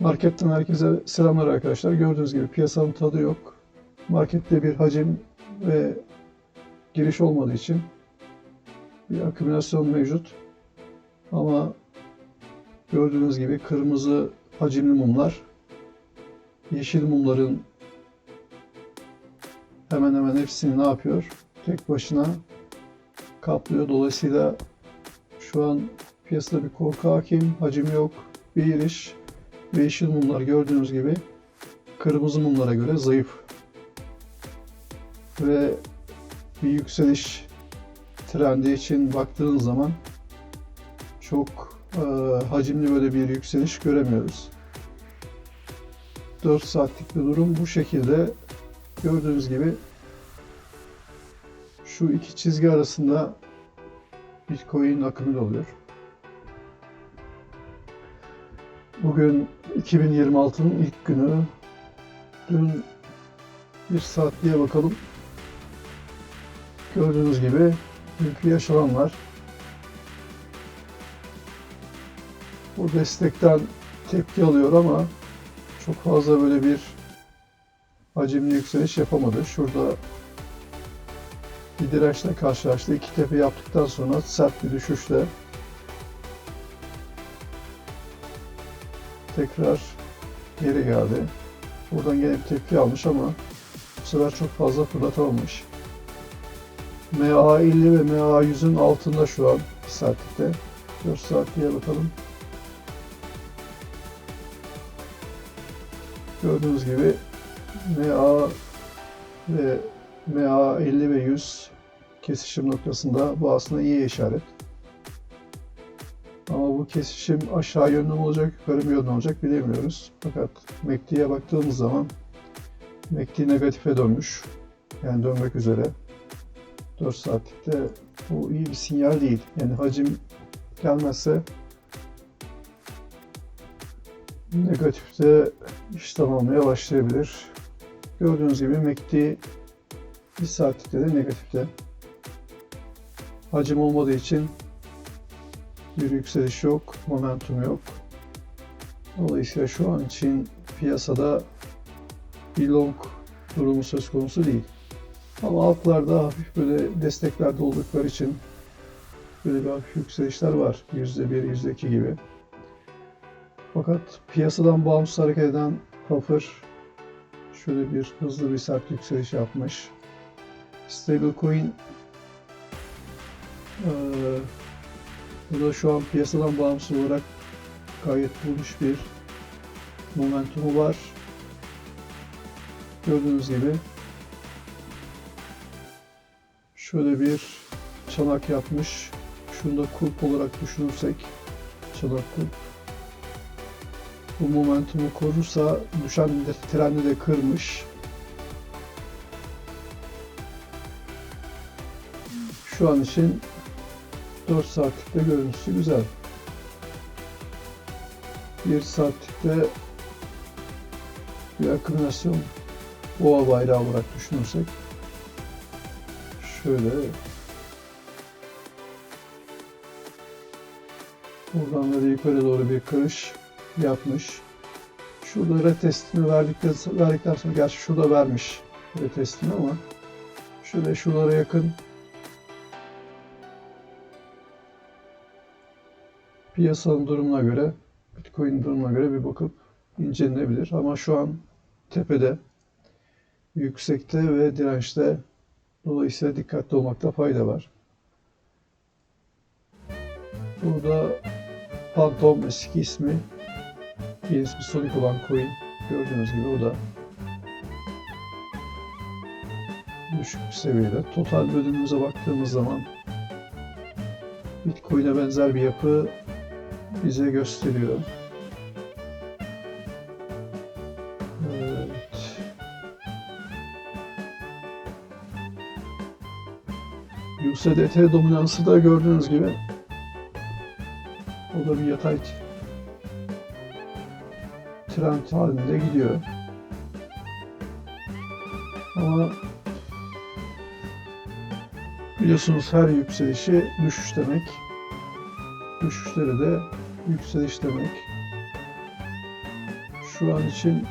Marketten herkese selamlar arkadaşlar. Gördüğünüz gibi piyasanın tadı yok. Markette bir hacim ve giriş olmadığı için bir akümülasyon mevcut. Ama gördüğünüz gibi kırmızı hacimli mumlar yeşil mumların hemen hemen hepsini ne yapıyor? Tek başına kaplıyor. Dolayısıyla şu an piyasada bir korku hakim, hacim yok, bir giriş ve yeşil mumlar gördüğünüz gibi kırmızı mumlara göre zayıf. Ve bir yükseliş trendi için baktığınız zaman çok e, hacimli böyle bir yükseliş göremiyoruz. 4 saatlik bir durum bu şekilde gördüğünüz gibi şu iki çizgi arasında Bitcoin akımı oluyor. Bugün 2026'nın ilk günü. Dün bir saatliğe bakalım. Gördüğünüz gibi dünkü yaşananlar. Bu destekten tepki alıyor ama çok fazla böyle bir hacimli yükseliş yapamadı. Şurada bir dirençle karşılaştı. İki tepe yaptıktan sonra sert bir düşüşle tekrar geri geldi. Buradan gene bir tepki almış ama bu sefer çok fazla fırlatamamış. MA50 ve MA100'ün altında şu an 2 saatlikte. 4 saatliğe bakalım. Gördüğünüz gibi MA ve MA50 ve 100 kesişim noktasında bu aslında iyi işaret. Bu kesişim aşağı yönlü mü olacak, yukarı mı yönlü olacak bilemiyoruz. Fakat MACD'ye baktığımız zaman MACD negatife dönmüş. Yani dönmek üzere. 4 saatlikte bu iyi bir sinyal değil. Yani hacim gelmezse negatifte işlem almaya başlayabilir. Gördüğünüz gibi MACD 1 saatlikte de negatifte. Hacim olmadığı için bir yükseliş yok, momentum yok. Dolayısıyla şu an için piyasada bir long durumu söz konusu değil. Ama altlarda hafif böyle desteklerde oldukları için böyle bir hafif yükselişler var. %1, %2 gibi. Fakat piyasadan bağımsız hareket eden Huffer şöyle bir hızlı bir sert yükseliş yapmış. Stablecoin eee bu da şu an piyasadan bağımsız olarak gayet bulmuş bir momentumu var. Gördüğünüz gibi şöyle bir çanak yapmış. Şunu da kulp olarak düşünürsek çanak kulp. Bu momentumu korursa düşen de, trendi de kırmış. Şu an için 4 saatlikte görüntüsü güzel. 1 saatlikte bir akümülasyon boğa bayrağı olarak düşünürsek şöyle buradan böyle yukarı doğru bir kırış yapmış. Şurada retestini verdikten, verdikten sonra gerçi şurada vermiş retestini ama şöyle şuralara yakın piyasanın durumuna göre, Bitcoin durumuna göre bir bakıp incelenebilir. Ama şu an tepede, yüksekte ve dirençte. Dolayısıyla dikkatli olmakta fayda var. Burada Phantom eski ismi, yeni ismi Sonic olan coin. Gördüğünüz gibi o da düşük bir seviyede. Total bölümümüze baktığımız zaman Bitcoin'e benzer bir yapı bize gösteriyor. Evet. USDT dominansı da gördüğünüz gibi o da bir yatay trend halinde gidiyor. Ama biliyorsunuz her yükselişi düşüş demek. Düşüşleri de yükseliş demek. Şu an için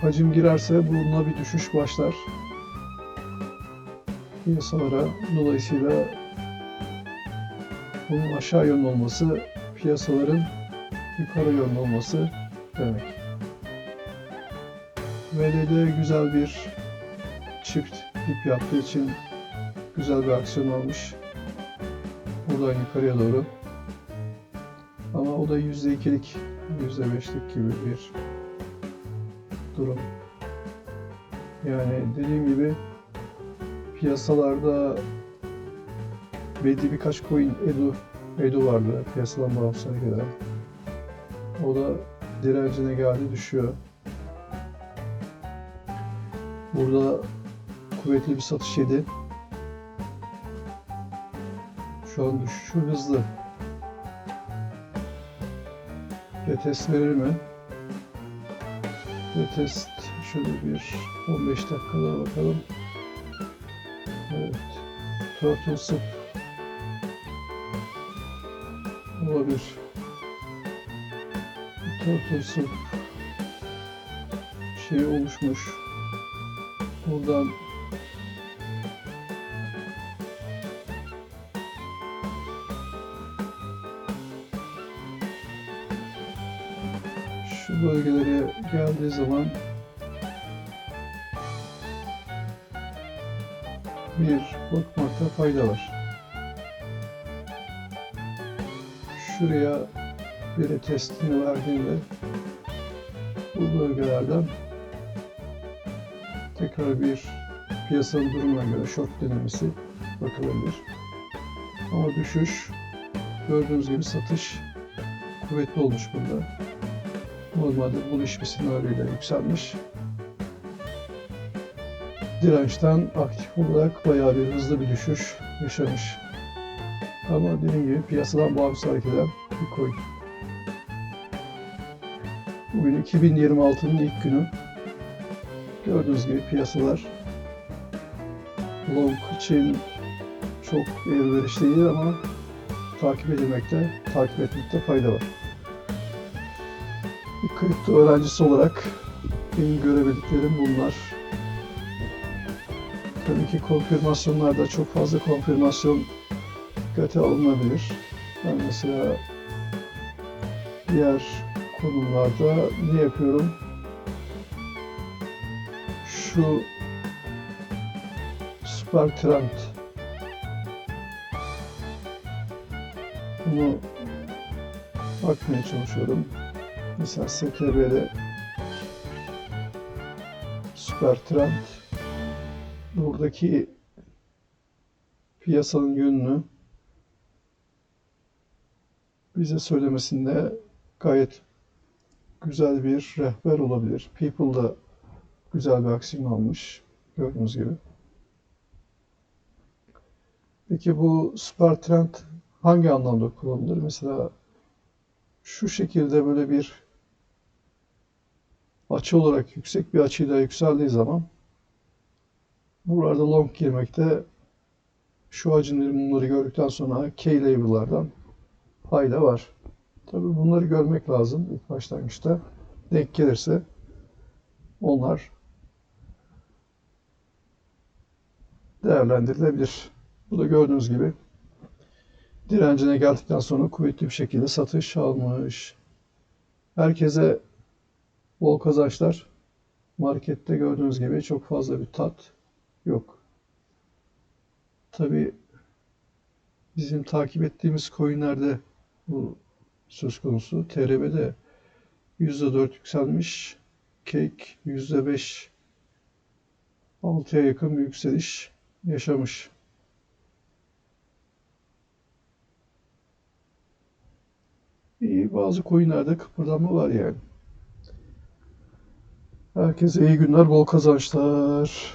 hacim girerse bununla bir düşüş başlar. Piyasalara dolayısıyla bunun aşağı yönlü olması piyasaların yukarı yönlü olması demek. VL'de güzel bir çift dip yaptığı için güzel bir aksiyon almış. Buradan yukarıya doğru. Ama o da %2'lik, %5'lik gibi bir durum. Yani dediğim gibi piyasalarda belli birkaç coin Edu, Edu vardı piyasadan bağımsız eden. O da direncine geldi düşüyor. Burada kuvvetli bir satış yedi. Şu an düşüşü hızlı. Retest verir mi? Retest şöyle bir 15 dakikada bakalım. Evet. Turtle Soup olabilir. Turtle Soup şey oluşmuş. Buradan bölgelere geldiği zaman bir bakmakta fayda var. Şuraya bir testini verdiğinde bu bölgelerden tekrar bir piyasanın durumuna göre short denemesi bakılabilir. Ama düşüş gördüğünüz gibi satış kuvvetli olmuş burada. Normalde bu iş bir senaryoyla yükselmiş. Dirençten aktif olarak bayağı bir hızlı bir düşüş yaşamış. Ama dediğim gibi piyasadan bağımsız hareket eden bir coin. Bugün 2026'nın ilk günü. Gördüğünüz gibi piyasalar long için çok elverişli değil ama takip edilmekte, takip etmekte fayda var. Bir kripto öğrencisi olarak benim görebildiklerim bunlar. Tabii ki konfirmasyonlarda çok fazla konfirmasyon dikkate alınabilir. Ben mesela diğer konularda ne yapıyorum? Şu süper trend bunu bakmaya çalışıyorum. Mesela STB'de süper trend buradaki piyasanın yönünü bize söylemesinde gayet güzel bir rehber olabilir. People da güzel bir aksiyon almış gördüğünüz gibi. Peki bu süper trend hangi anlamda kullanılır? Mesela şu şekilde böyle bir açı olarak yüksek bir açıyla yükseldiği zaman buralarda long girmekte şu hacimleri bunları gördükten sonra K label'lardan fayda var. Tabii bunları görmek lazım ilk başlangıçta. Denk gelirse onlar değerlendirilebilir. Bu da gördüğünüz gibi direncine geldikten sonra kuvvetli bir şekilde satış almış. Herkese bol kazançlar. Markette gördüğünüz gibi çok fazla bir tat yok. Tabii bizim takip ettiğimiz coinlerde bu söz konusu. TRB'de %4 yükselmiş. Cake %5 6'ya yakın bir yükseliş yaşamış. İyi, bazı coinlerde kıpırdanma var yani. Herkese iyi günler, bol kazançlar.